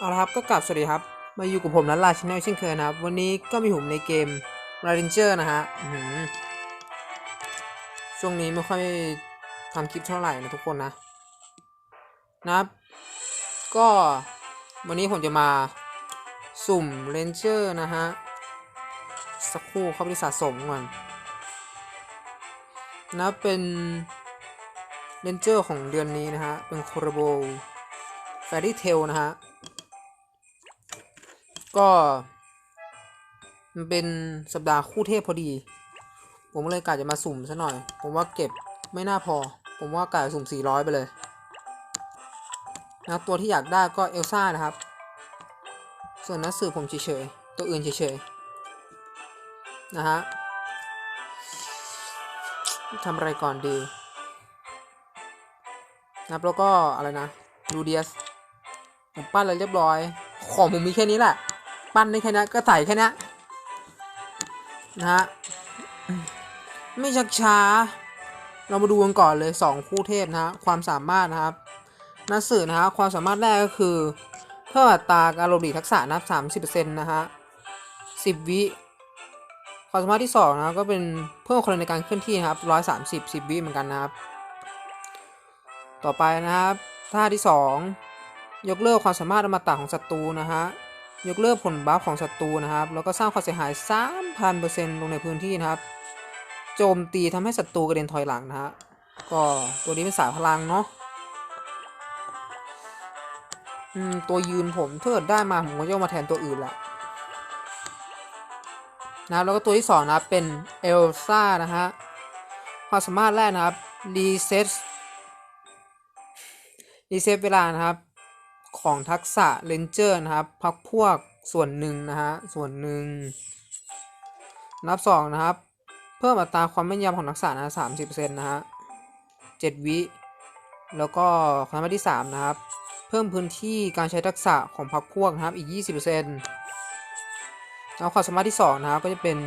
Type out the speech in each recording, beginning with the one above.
เอาละครับก็กลับสวัสดีครับ มาอยู่กับผมนัทลาชแนลเช่นเคยนะครับ วันนี้ก็มีผมในเกม r a d e n g e r นะฮะช่วงนี้ไม่ค่อยทำคลิปเท่าไหร่นะทุกคนนะนะครับ ก็วันนี้ผมจะมาสุ่มเรนเจอร์นะฮะ สักครู่เข้าไปสะสมก่อนนะเป็นเรนเจอร์ของเดือนนี้นะฮะ เป็นโครโบแฟรี่เทลนะฮะ ก็ มันเป็นสัปดาห์คู่เทพพอดี ผมเลยกะจะมาสุ่มซะหน่อย ผมว่าเก็บไม่น่าพอ ผมว่ากะสุ่ม 400 ไปเลยนะตัวที่อยากได้ก็เอลซ่านะครับ ส่วนนักสืบผมเฉยๆ ตัวอื่นเฉยๆ นะฮะทำอะไรก่อนดีนะแล้วก็อะไรนะลูเดียส ผมปั้นเลยเรียบร้อย ของผมมีแค่นี้แหละ ปั้นได้แค่นี้ก็ใส่แค่นี้นะฮะไม่ชักช้า เรามาดูกันก่อนเลย 2 คู่เทพนะฮะความสามารถนะครับนักสื่อนะฮะความสามารถแรกก็คือ เพิ่มอัตราการลมดีทักษะนะครับ30%นะฮะ10 วิความสามารถที่2นะครับก็เป็นเพิ่มคนในการเคลื่อนที่นะครับ130 10 วิเหมือนกันนะครับ ต่อไปนะครับท่าที่ 2 ยกเลิกความสามารถอมตะของศัตรูนะฮะ ยกเลิกผลบัฟของศัตรูนะครับ แล้วก็สร้างความเสียหาย 3,000%ลงในพื้นที่นะครับ โจมตีทำให้ศัตรูกระเด็นถอยหลังนะฮะ ก็ตัวนี้เป็นสายพลังเนาะอืมตัวยืนผมถ้าเกิดได้มาผมก็จะเอมาแทนตัวอื่นแหละนะครับแล้วก็ตัวที่สองนะครับเป็นเอลซ่านะฮะความสามารถแรกนะครับรีเซ็ตรีเซ็ตเวลานะครับ ของทักษะเลนเจอร์นะครับพักพวกส่วนหนึ่งนะฮะส่วนหนึ่งนับสองนะครับ เพิ่มอัตราความแม่นยำของทักษะนะสามสิบเปอร์เซ็นต์นะฮะเจ็ดวิแล้วก็ความสมารถที่สามนะครับ เพิ่มพื้นที่การใช้ทักษะของพักพวกนะครับอีกยี่สิบเปอร์เซ็นต์แล้วความสามารถที่สองนะครับก็จะเป็น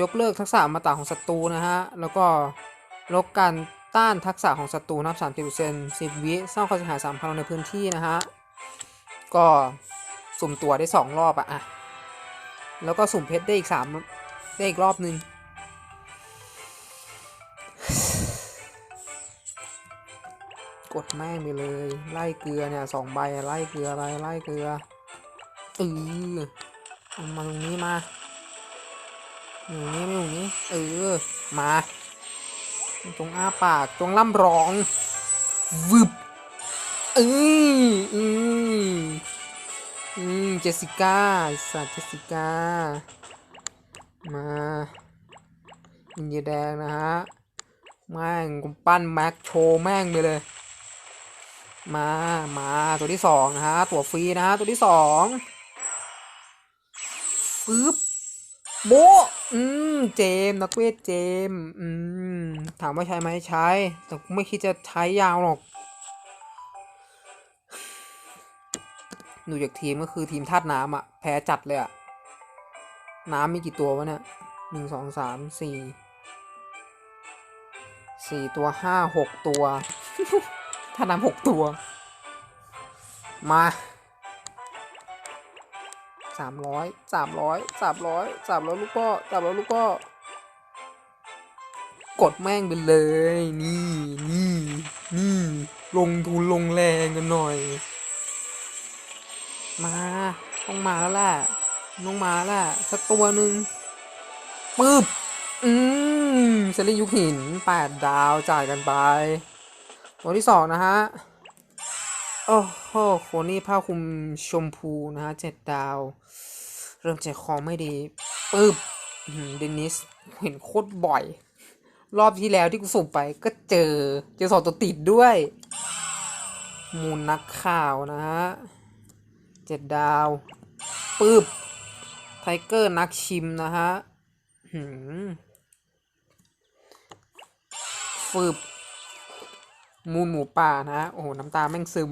ยกเลิกทักษะอมาตราของศัตรูนะฮะแล้วก็ลดการต้านทักษะของศัตรูนะครับสามสิบเปอร์เซ็นต์สิบวิสร้างความเสียหายสามพันในพื้นที่นะฮะ ก็สุ่มตัวได้สองรอบอะอะแล้วก็สุ่มเพชรได้อีกสามได้อีกรอบนึง กดแม่งไปเลย ไล่เกลือเนี่ยสองใบไล่เกลืออะไรไล่เกลือเออเอมาตรงนี้มาอยู่นี้ไม่อยู่นี้เออ มาจงอ้าปากจงล่ำร้องวึบเอออือ เจสสิก้าสัตว์เจสสิก้า มาอินเดียแดงนะฮะ แม่งกูปั้นแม็กโชว์แม่งไปเลย มา มาตัวที่สองนะฮะ ตัวฟรีนะฮะ ตัวที่สองฟึบโบอืม เจมส์นักเวทเจมส์อืม ถามว่าใช้ไหมใช้ แต่ไม่คิดจะใช้ยาวหรอก ดูจากทีมก็คือทีมธาตุน้ำอะแพ้จัดเลยอะน้ำมีกี่ตัววะเนี่ยหนึ่งสองสามสี่สี่ตัวห้าหกตัวถ้าน้ำหกตัว มาสามร้อยสามร้อยสามร้อยสามร้อยลูกก็สามร้อยลูกก็ กดแม่งไปเลย นี่นี่นี่ลงทุนลงแรงกันหน่อย มาต้องมาแล้วแหละต้องมาแล้วแหละสักตัวหนึ่งปึ๊บ อืมเซรียุคหินแปดดาวจ่ายกันไป ตัวที่สองนะฮะ โอ้โหโคนี่ผ้าคลุมชมพูนะฮะเจ็ดดาว เริ่มใจคอไม่ดีปึ๊บเดนิสเห็นโคตรบ่อย รอบที่แล้วที่กูส่งไปก็เจอ เจอสองตัวติดด้วย มูลนักข่าวนะฮะ เจ็ดดาวปึ๊บไทเกอร์นักชิมนะฮะหืมฟืบมูลหมูป่านะโอ้โห น้ำตาแม่งซึม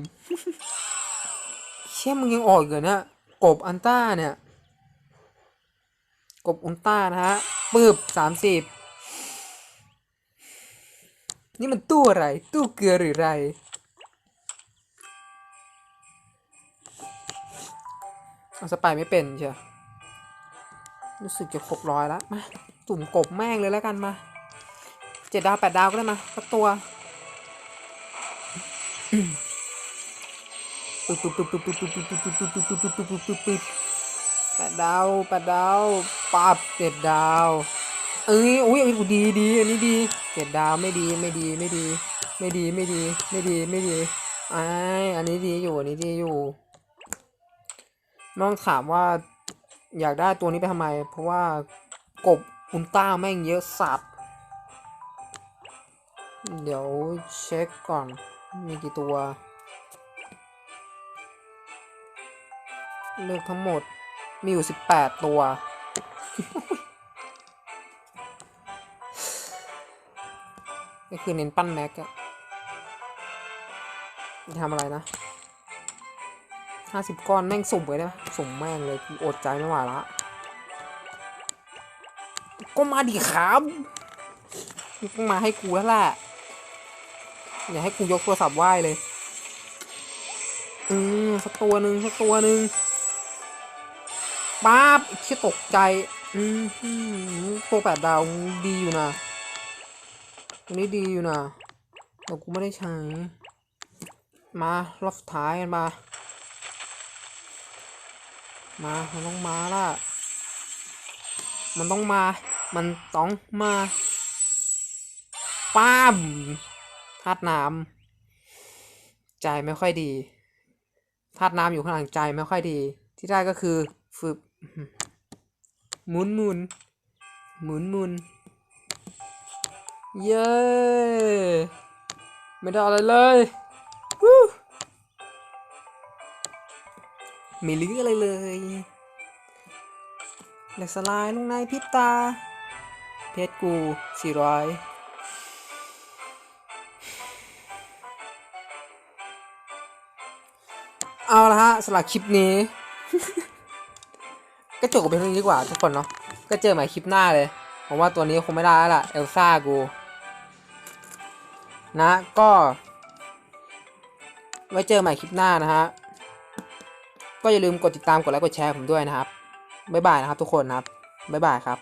เชี่ยมึงยังออกอีกเหรอเนี่ยกบอันต้าเนี่ย กบอุลตร้านะฮะปืบสามสิบนี่มันตู้อะไร ตู้เกลือหรือไร เอาสไปไม่เป็นเชียวรู้สึกจะครบร้อยแล้วมาจุ่มกบแม่งเลยแล้วกันมาเจ็ดดาวแปดดาวก็ได้มาสักตัวปึ๊บปึ๊บปึ๊บปึ๊บปึ๊บปึ๊บปึ๊บปึ๊บปึ๊บปึ๊บปึ๊บปึ๊บปึ๊บปึ๊บแปดดาวแปดดาวปับเจ็ดดาวเอ้ยอุ้ยอุ้ยดีดีอันนี้ดีเจ็ดดาวไม่ดีไม่ดีไม่ดี ไม่ดีไม่ดีไม่ดีไม่ดีไออันนี้ดีอยู่อันนี้ดีอยู่ น้องถามว่าอยากได้ตัวนี้ไปทำไม เพราะว่ากบอุลตร้าแม่งเยอะสัตว์ เดี๋ยวเช็คก่อน มีกี่ตัว เลือกทั้งหมดมีอยู่สิบแปดตัว ก็คือเน้นปั้นแม็กอะจะทำอะไรนะ ห้าสิบก้อนแม่งสุ่มไว้ได้ปะสุ่มแม่งเลยอดใจไม่ไหวละก็มาดิครับมาให้กูแล้วแหละอย่าให้กูยกโทรศัพท์ไหว้เลยอืมสักตัวหนึ่งสักตัวหนึ่งป๊าบเชี่ยตกใจอืมอืมตัวแปดดาวดีอยู่นะตัวนี้ดีอยู่นะแต่กูไม่ได้ใช้ มารอบท้ายกันมา มา มันต้องมาล่ะ มันต้องมา มันต้องมาป้ามธาตุน้ำใจไม่ค่อยดีธาตุน้ำอยู่ข้างหลังใจไม่ค่อยดี ที่ได้ก็คือฝึกหมุนหมุนหมุนหมุนเย้ ไม่ได้อะไรเลย ไม่เหลืออะไรเลยเหล็กสลายลงในพิบตา เพชรกูสี่ร้อยเอาละฮะสำหรับคลิปนี้ ก็จบกันไปเท่านี้ดีกว่าทุกคนเนาะก็เจอใหม่คลิปหน้าเลยผมว่าตัวนี้คงไม่ได้แล้วล่ะเอลซ่ากู นะก็ ไว้เจอใหม่คลิปหน้านะฮะ ก็อย่าลืมกดติดตามกดไลค์กดแชร์ผมด้วยนะครับบ๊ายบายนะครับทุกคนนะครับบ๊ายบายครับ